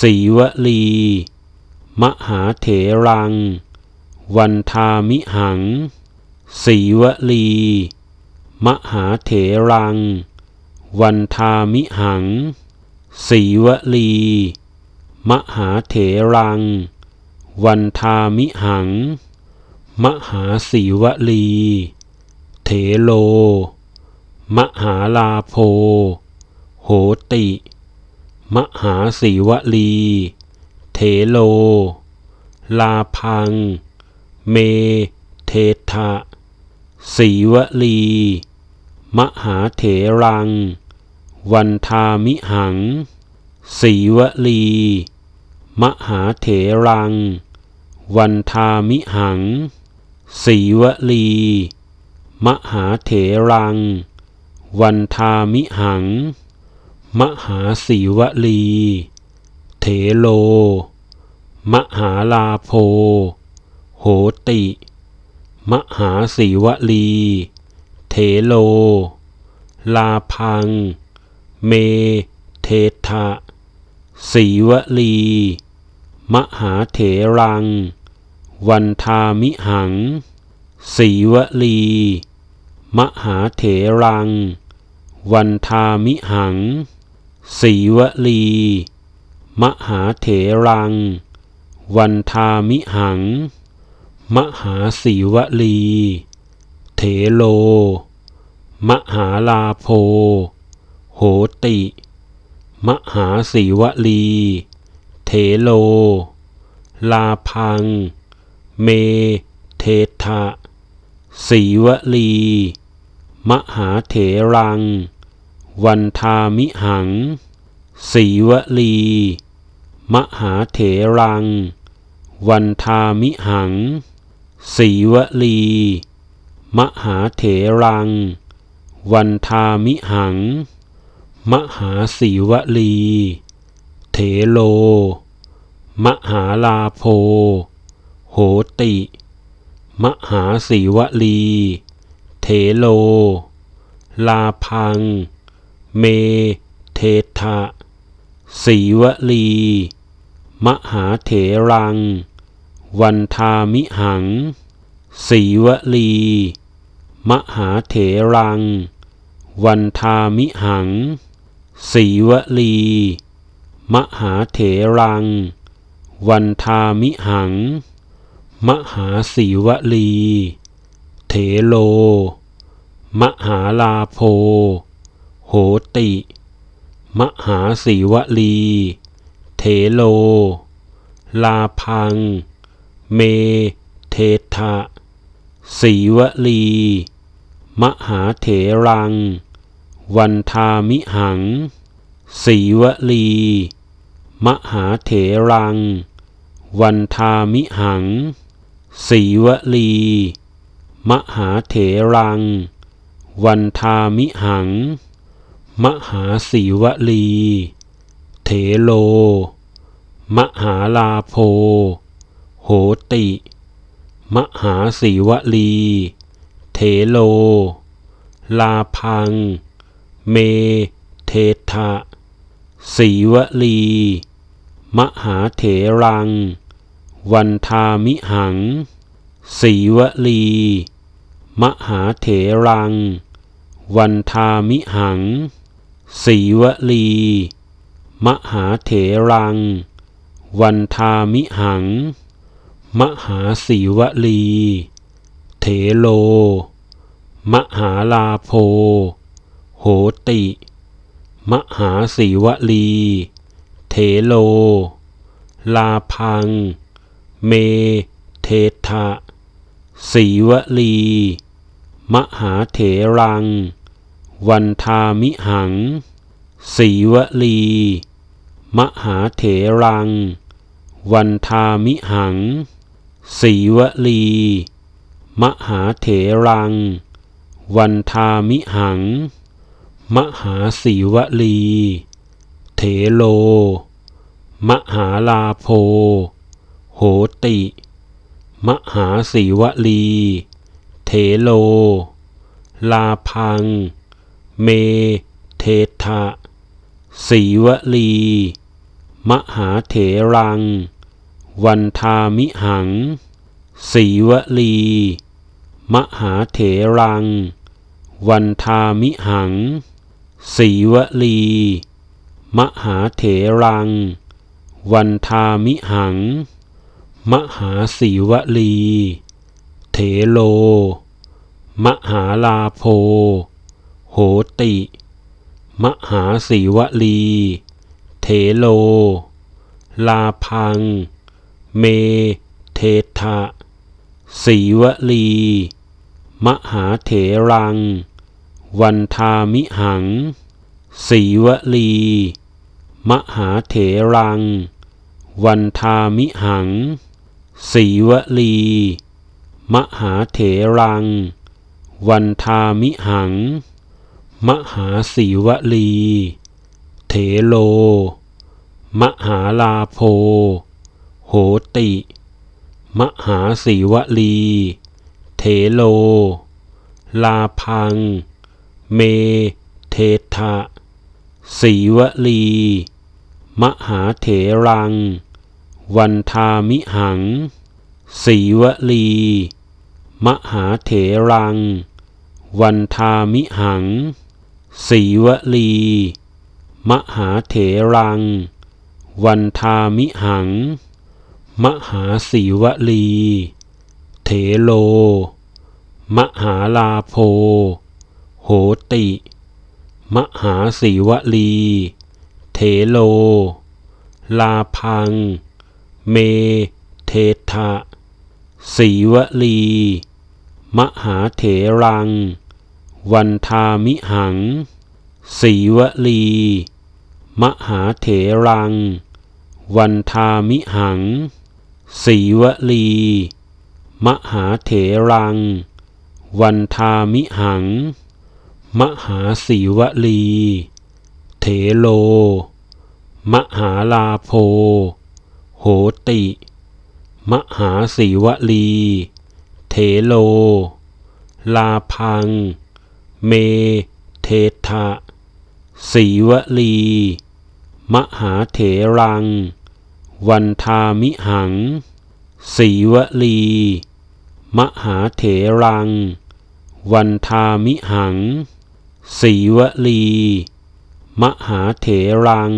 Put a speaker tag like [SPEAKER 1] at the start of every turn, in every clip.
[SPEAKER 1] สีวลี มหาเถรัง วันทามิหัง สีวลี มหาเถรัง วันทามิหัง สีวลี มหาเถรัง วันทามิหัง มหาสีวลี เถโล มหาลาโพ โหติ มหาสีวลี เถโล ลาพัง เมเททะสีวลี มหาเถรัง วันทามิหัง สีวลี มหาเถรัง วันทามิหัง สีวลี มหาเถรัง วันทามิหัง มหาสีวลี เถโล มหาลาโพ โหติ มหาสีวลี เถโล ลาพัง เม เททะสีวลี มหาเถรัง วันทามิหัง สีวลี มหาเถรัง วันทามิหัง สีวลี มหาเถรัง วันทามิหัง มหาสีวลี เถโล มหาลาโพ โหติ มหาสีวลี เถโล ลาพัง เม เททะสีวลี มหาเถรัง วันทามิหัง สีวลี มหาเถรัง วันทามิหัง สีวลี มหาเถรัง วันทามิหัง มหาสีวลี เถโล มหาลาโพ โหติ มหาสีวลี เถโล ลาพัง เมเททะสีวลี มหาเถรัง วันทามิหัง สีวลี มหาเถรัง วันทามิหัง สีวลี มหาเถรัง วันทามิหัง มหาสีวลี เถโล มหาลาโพ โหติ มหาสีวลี เถโล ลาพัง เม เททะสีวลี มหาเถรัง วันทามิหัง สีวลี มหาเถรัง วันทามิหัง สีวลี มหาเถรัง วันทามิหัง มหาสีวลี เถโล มหาลาโพ โหติ มหาสีวลี เถโล ลาพัง เม เททะสีวลี มหาเถรัง วันทามิหัง สีวลี มหาเถรัง วันทามิหัง สีวลี มหาเถรัง วันทามิหัง มหาสีวลี เถโล มหาลาโพ โหติ มหาสีวลี เถโล ลาพัง เม เททะสีวลี มหาเถรัง วันทามิหัง สีวลี มหาเถรัง วันทามิหัง สีวลี มหาเถรัง วันทามิหัง มหาสีวลี เถโล มหาลาโพ โหติ มหาสีวลี เถโล ลาพัง เมเททะสีวลี มหาเถรัง วันทามิหัง สีวลี มหาเถรัง วันทามิหัง สีวลี มหาเถรัง วันทามิหัง มหาสีวลี เถโล มหาลาโพ โหติ มหาสีวลี เถโล ลาพัง เมเททะสีวลี มหาเถรัง วันทามิหัง สีวลี มหาเถรัง วันทามิหัง สีวลี มหาเถรัง วันทามิหัง มหาสีวลี เถโล มหาลาโพ โหติ มหาสีวลี เถโล ลาพัง เม เททะสีวลี มหาเถรัง วันทามิหัง สีวลี มหาเถรัง วันทามิหัง สีวลี มหาเถรัง วันทามิหัง มหาสีวลี เถโล มหาลาโพ โหติ มหาสีวลี เถโล ลาพัง เม เททะสีวลี มหาเถรัง วันทามิหัง สีวลี มหาเถรัง วันทามิหัง สีวลี มหาเถรัง วันทามิหัง มหาสีวลี เถโล มหาลาโพ โหติ มหาสีวลี เถโล ลาพัง เมเททะสีวลี มหาเถรัง วันทามิหัง สีวลี มหาเถรัง วันทามิหัง สีวลี มหาเถรัง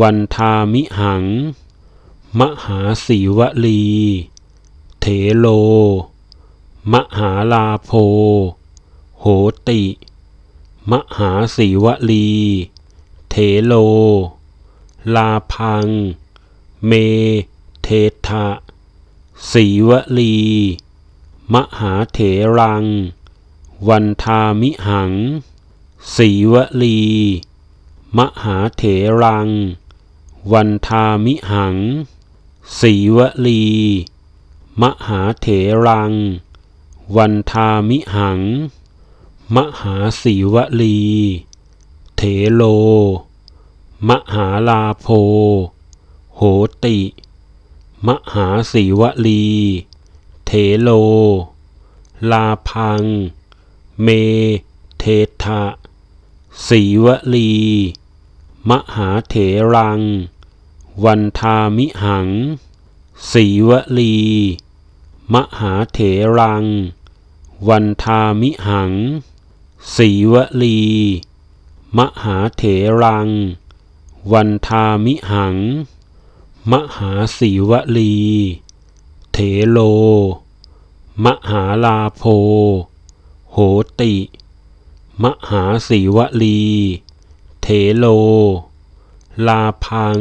[SPEAKER 1] วันทามิหัง มหาสีวลี เถโล มหาลาโพ โหติ มหาสีวลี เถโล ลาพัง เมเททะสีวลี มหาเถรัง วันทามิหัง สีวลี มหาเถรัง วันทามิหัง สีวลี มหาเถรัง วันทามิหัง มหาสีวลี เถโล มหาลาโพ โหติ มหาสีวลี เถโล ลาพัง เม เททะสีวลี มหาเถรัง วันทามิหัง สีวลี มหาเถรัง วันทามิหัง สีวลี มหาเถรัง วันทามิหัง มหาสีวลี เถโล มหาลาโพ โหติ มหาสีวลี เถโล ลาพัง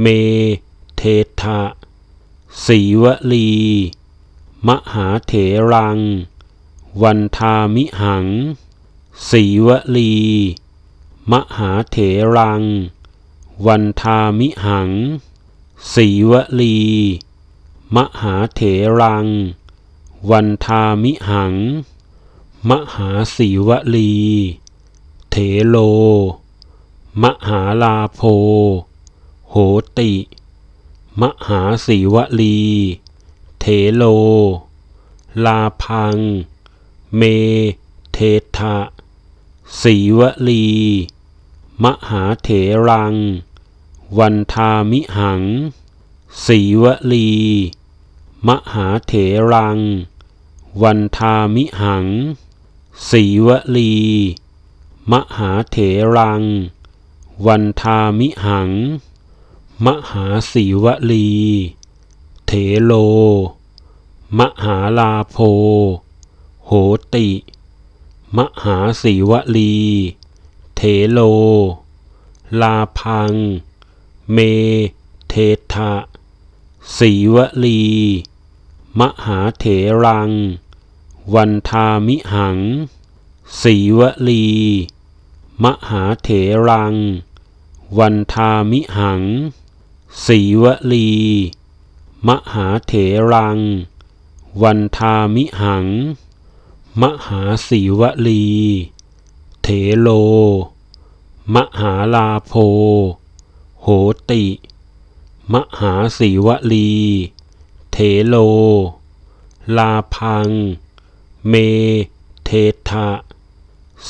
[SPEAKER 1] เม เททะสีวลี มหาเถรัง วันทามิหัง สีวลี มหาเถรัง วันทามิหัง สีวลี มหาเถรัง วันทามิหัง มหาสีวลี เถโล มหาลาโพ โหติ มหาสีวลี เถโล ลาพัง เมเททะสีวลี มหาเถรัง วันทามิหัง สีวลี มหาเถรัง วันทามิหัง สีวลี มหาเถรัง วันทามิหัง มหาสีวลี เถโล มหาลาโพ โหติ มหาสีวลี เถโล ลาพัง เมเททะสีวลี มหาเถรัง วันทามิหัง สีวลี มหาเถรัง วันทามิหัง สีวลี มหาเถรัง วันทามิหัง มหาสีวลี เถโล มหาลาโพ โหติ มหาสีวลี เถโล ลาพัง เม เททะ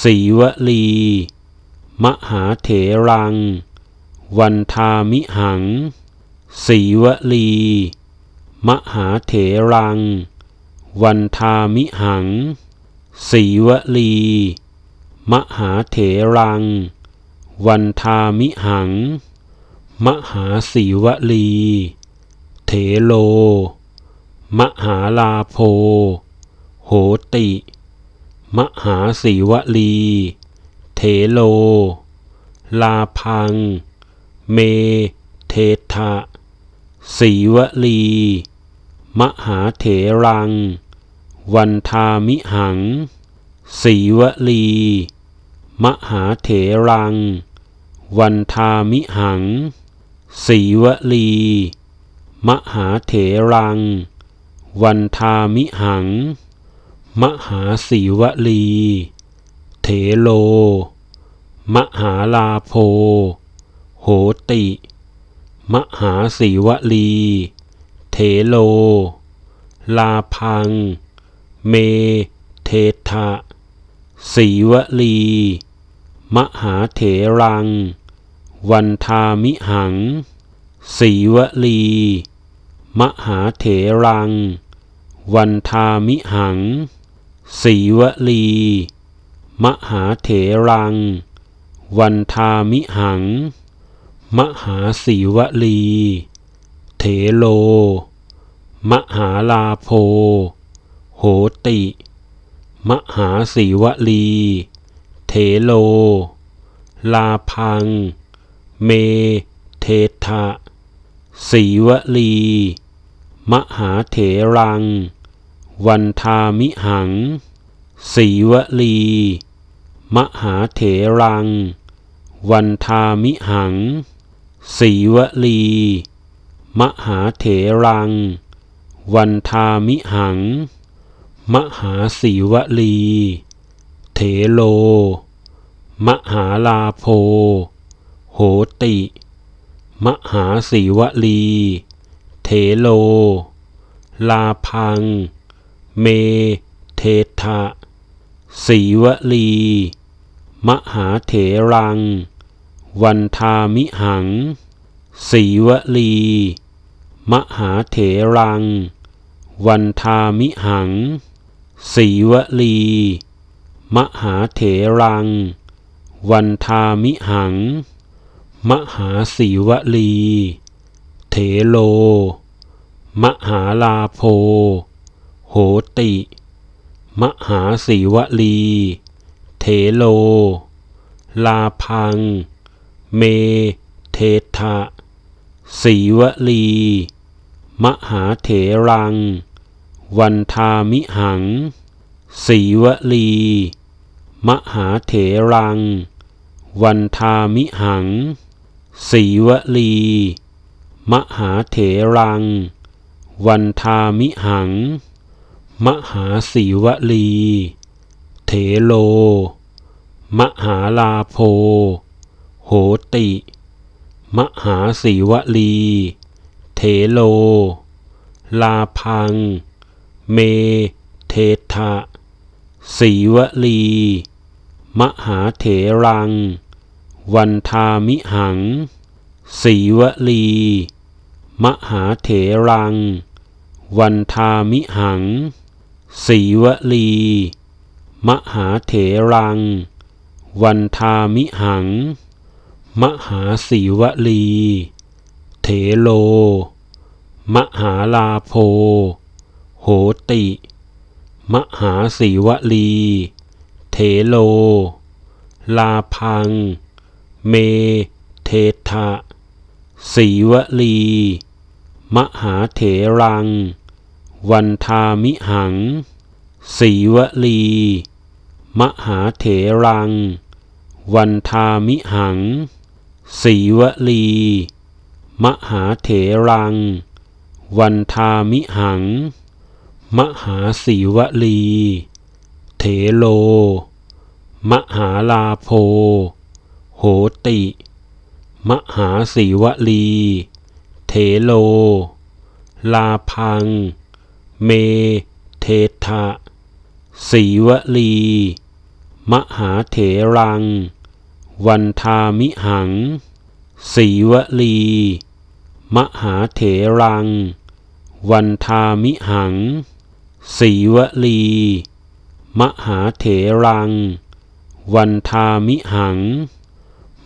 [SPEAKER 1] สีวลี มหาเถรัง วันทามิหัง สีวลี มหาเถรัง วันทามิหัง สีวลี มหาเถรัง วันทามิหัง มหาสีวลี เถโล มหาลาโพ โหติ มหาสีวลี เถโล ลาพัง เม เททะสีวลี มหาเถรัง วันทามิหัง สีวลี มหาเถรัง วันทามิหัง สีวลี มหาเถรัง วันทามิหัง มหาสีวลี เถโล มหาลาโพ โหติ มหาสีวลี เถโล ลาพัง เมเททะสีวลี มหาเถรัง วันทามิหัง สีวลี มหาเถรัง วันทามิหัง สีวลี มหาเถรัง วันทามิหัง มหาสีวลี เถโล มหาลาโพ โหติ มหาสีวลี เถโล ลาพัง เมเททะสีวลี มหาเถรัง วันทามิหัง สีวลี มหาเถรัง วันทามิหัง สีวลี มหาเถรัง วันทามิหัง มหาสีวลี เถโล มหาลาโพ โหติ มหาสีวลี เถโล ลาพัง เม เททะสีวลี มหาเถรัง วันทามิหัง สีวลี มหาเถรัง วันทามิหัง สีวลี มหาเถรัง วันทามิหัง มหาสีวลี เถโล มหาลาโพ โหติ มหาสีวลี เถโล ลาพัง เม เททะสีวลี มหาเถรัง วันทามิหัง สีวลี มหาเถรัง วันทามิหัง สีวลี มหาเถรัง วันทามิหัง มหาสีวลี เถโล มหาลาโพ โหติ มหาสีวลี เถโล ลาพัง เมเททะสีวลี มหาเถรัง วันทามิหัง สีวลี มหาเถรัง วันทามิหัง สีวลี มหาเถรัง วันทามิหัง มหาสีวลี เถโล มหาลาโพ โหติ มหาสีวลี เถโล ลาพัง เม เททะสีวลี มหาเถรัง วันทามิหัง สีวลี มหาเถรัง วันทามิหัง สีวลี มหาเถรัง วันทามิหัง มหาสีวลี เถโล มหาลาโพ โหติ มหาสีวลี เถโล ลาพัง เม เททะสีวลี มหาเถรัง วันทามิหัง สีวลี มหาเถรัง วันทามิหัง สีวลี มหาเถรัง วันทามิหัง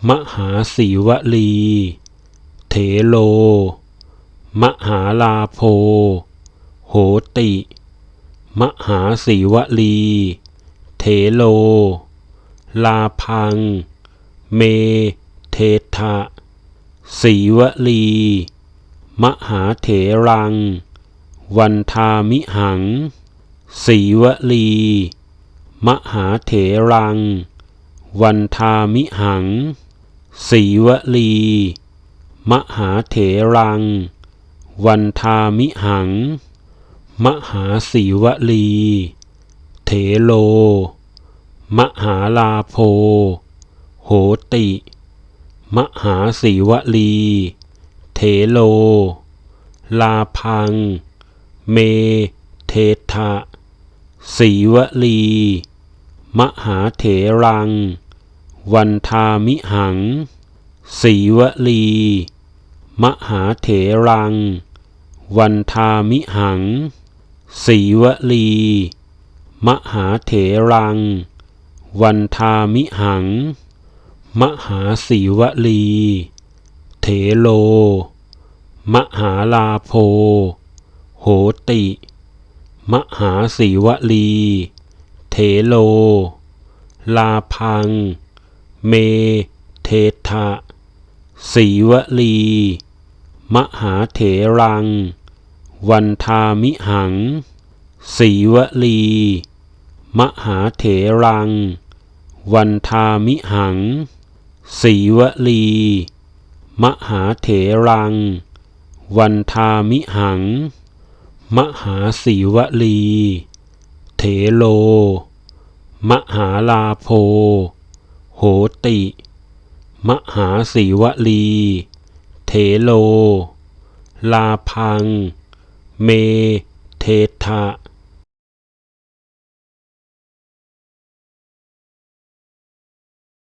[SPEAKER 1] มหาสีวลี เถโล มหาลาโพ โหติ มหาสีวลี เถโล ลาพัง เม เททะสีวลี มหาเถรัง วันทามิหัง สีวลี มหาเถรัง วันทามิหัง สีวลี มหาเถรัง วันทามิหัง มหาสีวลี เถโล มหาลาโพ โหติ มหาสีวลี เถโล ลาพัง เมเททะสีวลี มหาเถรัง วันทามิหัง สีวลี มหาเถรัง วันทามิหัง สีวลี มหาเถรัง วันทามิหัง มหาสีวลี เถโล มหาลาโพ โหติ มหาสีวลี เถโล ลาพัง เมเททะสีวลี มหาเถรัง วันทามิหัง สีวลี มหาเถรัง วันทามิหัง สีวลี มหาเถรัง วันทามิหัง มหาสีวลี เถโล มหาลาโพ โหติ มหาสีวลี เถโล ลาพัง เม เททะ